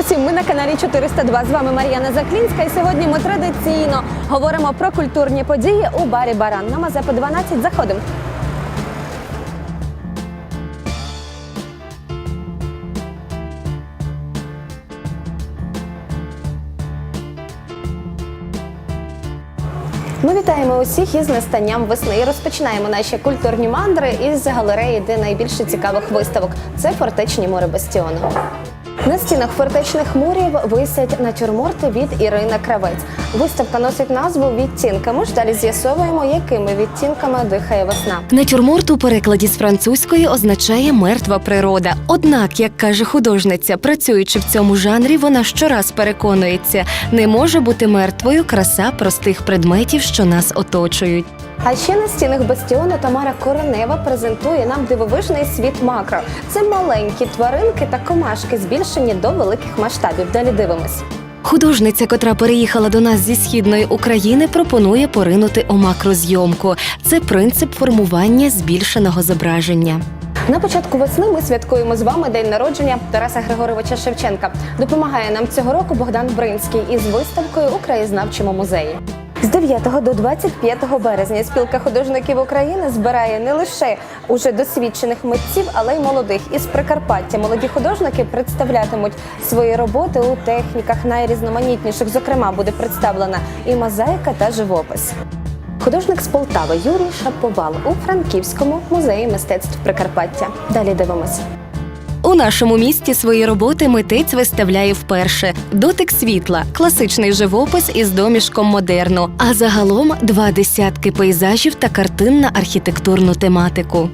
всім! Ми на каналі 402. З вами Мар'яна Заклінська. І сьогодні ми традиційно говоримо про культурні події у барі Баран на Мазепи 12. Заходимо. Ми вітаємо усіх із настанням весни і розпочинаємо наші культурні мандри із галереї, де найбільше цікавих виставок. Це фортечні море Бастіону. На стінах фортечних мурів висять натюрморти від Ірини Кравець. Виставка носить назву Відтінки. Ми ж далі з'ясовуємо, якими відтінками дихає весна. Натюрморт у перекладі з французької означає мертва природа. Однак, як каже художниця, працюючи в цьому жанрі, вона щораз переконується, не може бути мертвою краса простих предметів, що нас оточують. А ще на стінах бастіону Тамара Коренева презентує нам дивовижний світ макро. Це маленькі тваринки та комашки, збільшені до великих масштабів. Далі дивимось. Художниця, котра переїхала до нас зі східної України, пропонує поринути у макрозйомку. Це принцип формування збільшеного зображення. На початку весни ми святкуємо з вами день народження Тараса Григоровича Шевченка. Допомагає нам цього року Богдан Бринський із виставкою у краєзнавчому музеї. З 9 до 25 березня спілка художників України збирає не лише уже досвідчених митців, але й молодих. Із Прикарпаття молоді художники представлятимуть свої роботи у техніках найрізноманітніших. Зокрема, буде представлена і мозаїка та живопис. Художник з Полтави Юрій Шаповал у Франківському музеї мистецтв Прикарпаття. Далі дивимося. У нашому місті свої роботи митець виставляє вперше: дотик світла, класичний живопис із домішком модерну, а загалом два десятки пейзажів та картин на архітектурну тематику.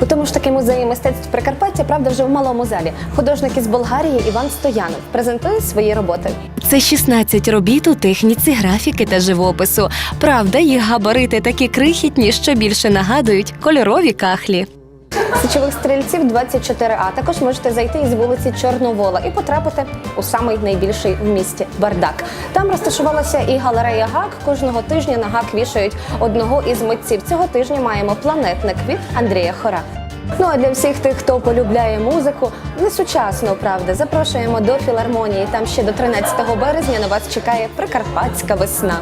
У тому ж таки музеї мистецтв Прикарпаття, правда, вже в малому залі. Художник із Болгарії Іван Стоянов презентує свої роботи. Це 16 робіт у техніці графіки та живопису. Правда, їх габарити такі крихітні, що більше нагадують кольорові кахлі. Січових стрільців 24А. Також можете зайти із вулиці Чорновола і потрапити у самий найбільший в місті бардак. Там розташувалася і галерея ГАК. Кожного тижня на ГАК вішають одного із митців. Цього тижня маємо планетник від Андрія Хора. Ну а для всіх тих, хто полюбляє музику, не сучасну, правда, запрошуємо до філармонії. Там ще до 13 березня на вас чекає прикарпатська весна.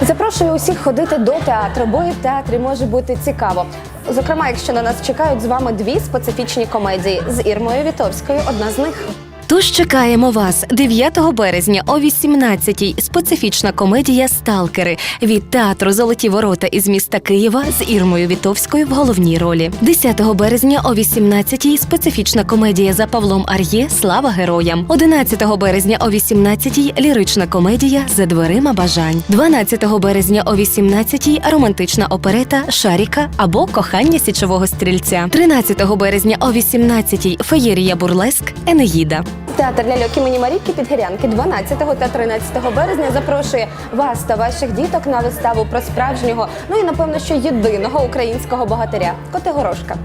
Запрошую усіх ходити до театру, бо і в театрі може бути цікаво. Зокрема, якщо на нас чекають з вами дві специфічні комедії з Ірмою Вітовською, одна з них. Тож чекаємо вас 9 березня о 18-й. Специфічна комедія Сталкери від театру Золоті ворота із міста Києва з Ірмою Вітовською в головній ролі. 10 березня о 18-й специфічна комедія за Павлом Ар'є Слава героям. 11 березня о 18-й лірична комедія За дверима бажань. 12 березня о 18-й романтична оперета Шаріка або Кохання січового стрільця. 13 березня о 18-й феєрія Бурлеск Енеїда. Театр ляльок імені Марійки Підгірянки 12 та 13 березня запрошує вас та ваших діток на виставу про справжнього, ну і напевно, що єдиного українського богатиря Котигорошка.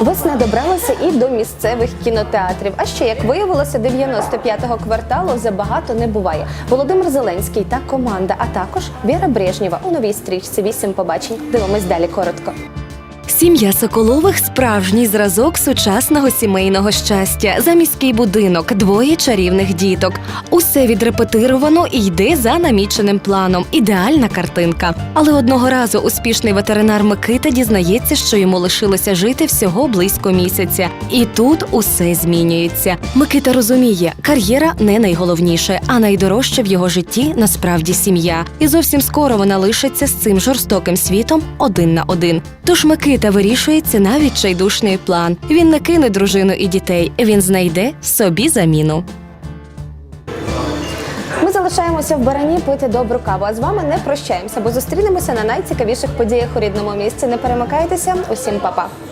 Весна добралася і до місцевих кінотеатрів. А ще як виявилося, 95-го кварталу забагато не буває. Володимир Зеленський та команда, а також Віра Брежнєва у новій стрічці «Вісім побачень. Дивимось далі коротко. Сім'я Соколових справжній зразок сучасного сімейного щастя. Заміський будинок, двоє чарівних діток. Усе відрепетировано і йде за наміченим планом. Ідеальна картинка. Але одного разу успішний ветеринар Микита дізнається, що йому лишилося жити всього близько місяця. І тут усе змінюється. Микита розуміє, кар'єра не найголовніше, а найдорожче в його житті насправді сім'я. І зовсім скоро вона лишиться з цим жорстоким світом один на один. Тож Микита вирішується навіть чайдушний план. Він не кине дружину і дітей, він знайде собі заміну. Ми залишаємося в барані пити добру каву. А з вами не прощаємося, бо зустрінемося на найцікавіших подіях у рідному місці. Не перемикайтеся. Усім па-па!